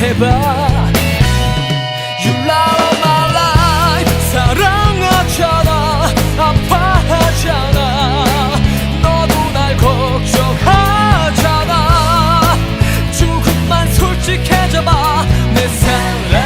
해봐. You love my life. 사랑하잖아. 아파하잖아. 너도 날 걱정하잖아. 조금만 솔직해져봐. 내 사랑.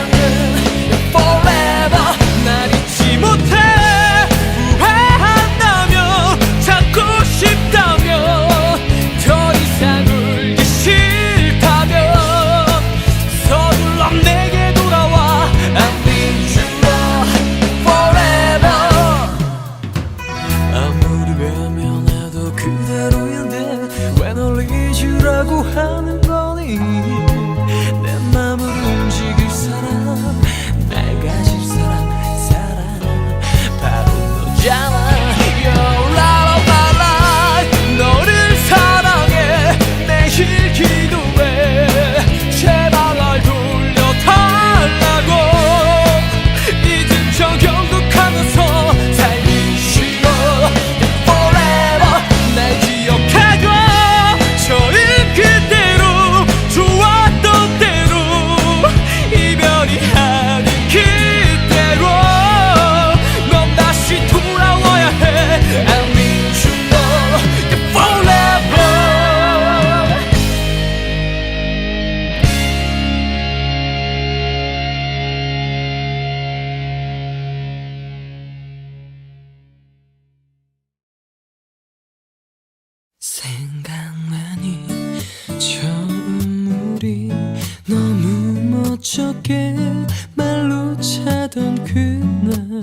생각만이 처음 우리 너무 멋쩍게 말로 차던 그날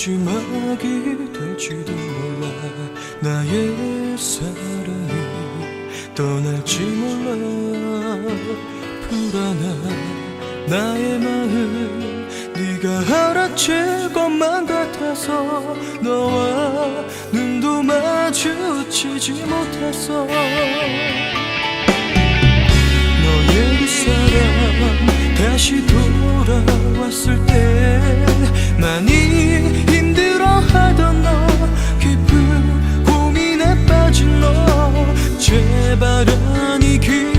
마지막이 될지도 몰라. 나의 사랑이 떠날지 몰라. 불안한 나의 마음 네가 알아챌 것만 같아서 너와 눈도 마주치지 못해서. 너의 그 사랑 다시 돌아왔을 때 많이 힘들어하던 너 깊은 고민에 빠진 너 제발 아니 길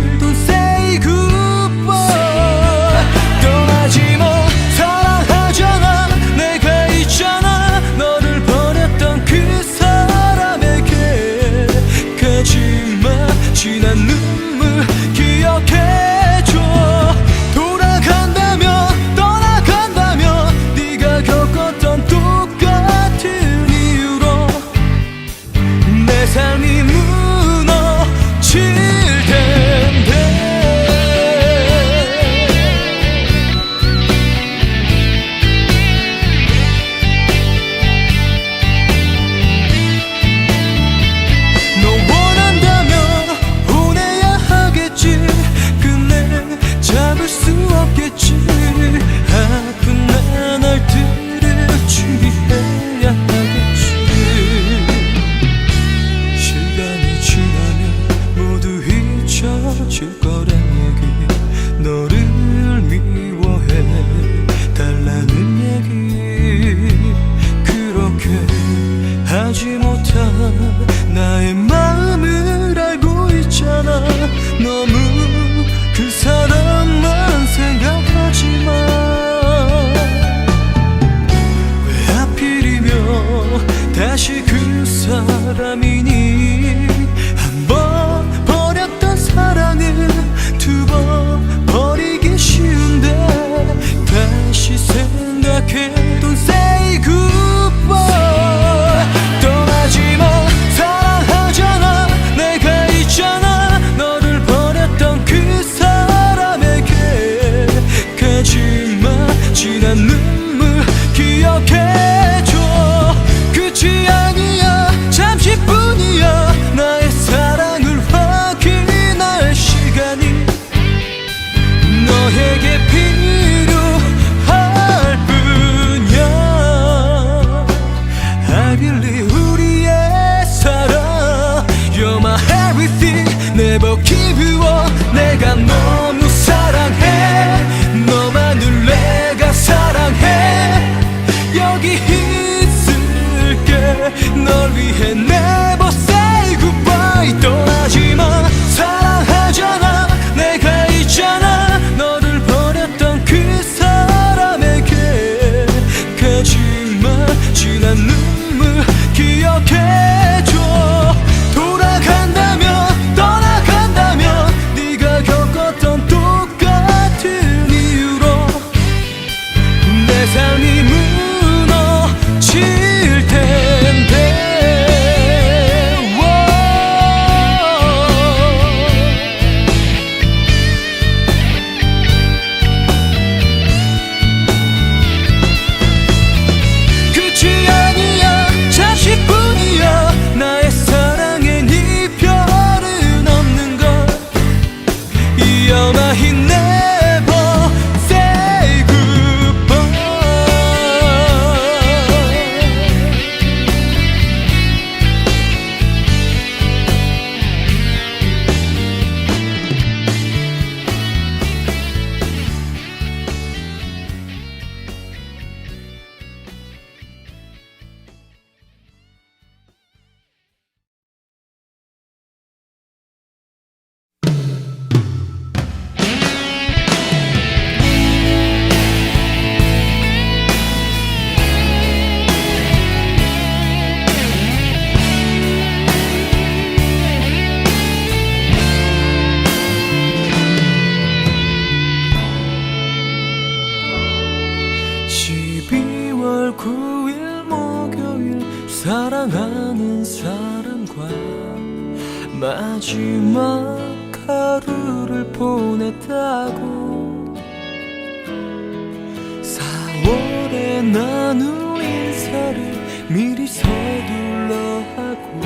미리 서둘러 하고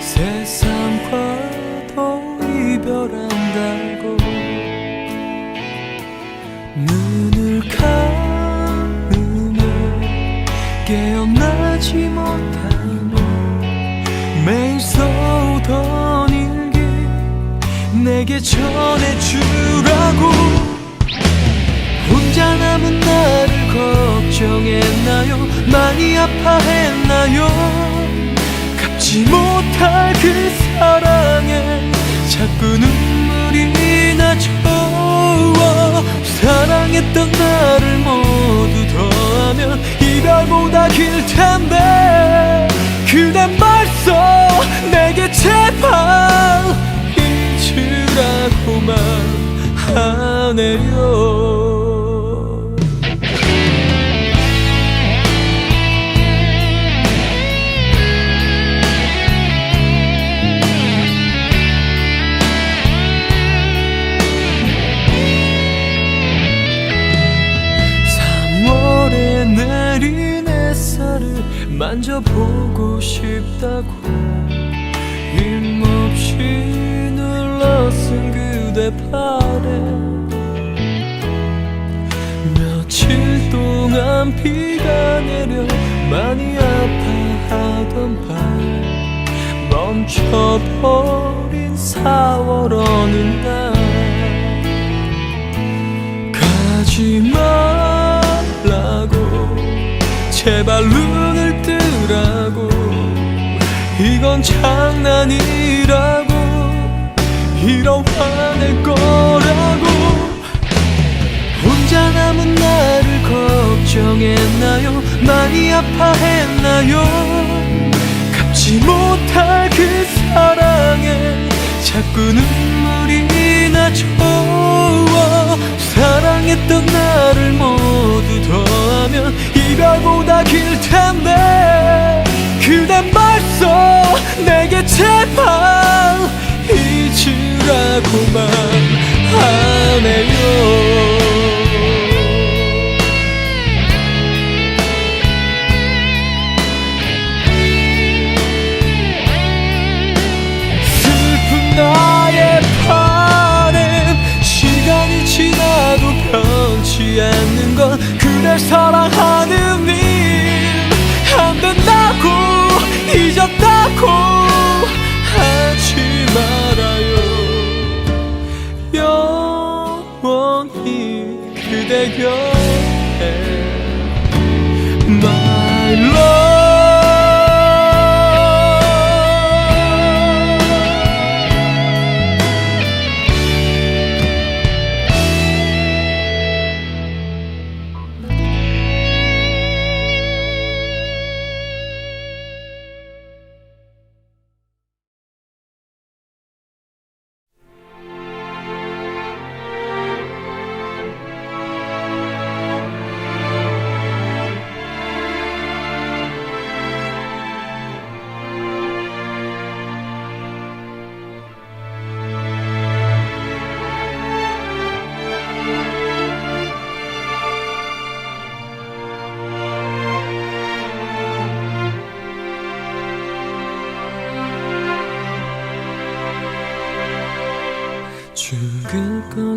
세상과도 이별한다고 눈을 감으면 깨어나지 못하며 매일 써오던 일기 내게 전해주라고 혼자 남은 나를 걱정했나요 많이 아파했나요? 갚지 못할 그 사랑에 자꾸 눈물이 나죠 사랑했던 나를 모두 더하면 이별보다 길 텐데 그댄 벌써 내게 제발 잊으라고만 하네요 싶다고 힘없이 눌러쓴 그대 팔에 며칠 동안 비가 내려 많이 아파하던 밤 멈춰버린 4월 어느 날 가지 말라고 제발 눈을 뜨라고 이건 장난이라고 이런 화낼 거라고. 혼자 남은 나를 걱정했나요? 많이 아파했나요? 갚지 못할 그 사랑에 자꾸 눈물이 나죠 사랑했던 나를 모두 더하면 이별보다 길 텐데 그댄 벌써 내게 제발 잊으라고만 하네요. 슬픈 나의 바램 시간이 지나도 변치 않는 건사 그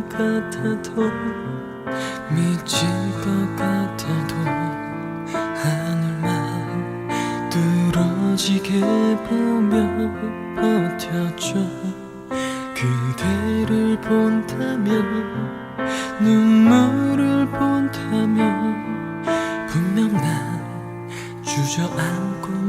것 같아도 미칠 것 같아도 하늘만 뚫어지게 보며 버텼죠 그대를 본다면 눈물을 본다면 분명 난 주저앉고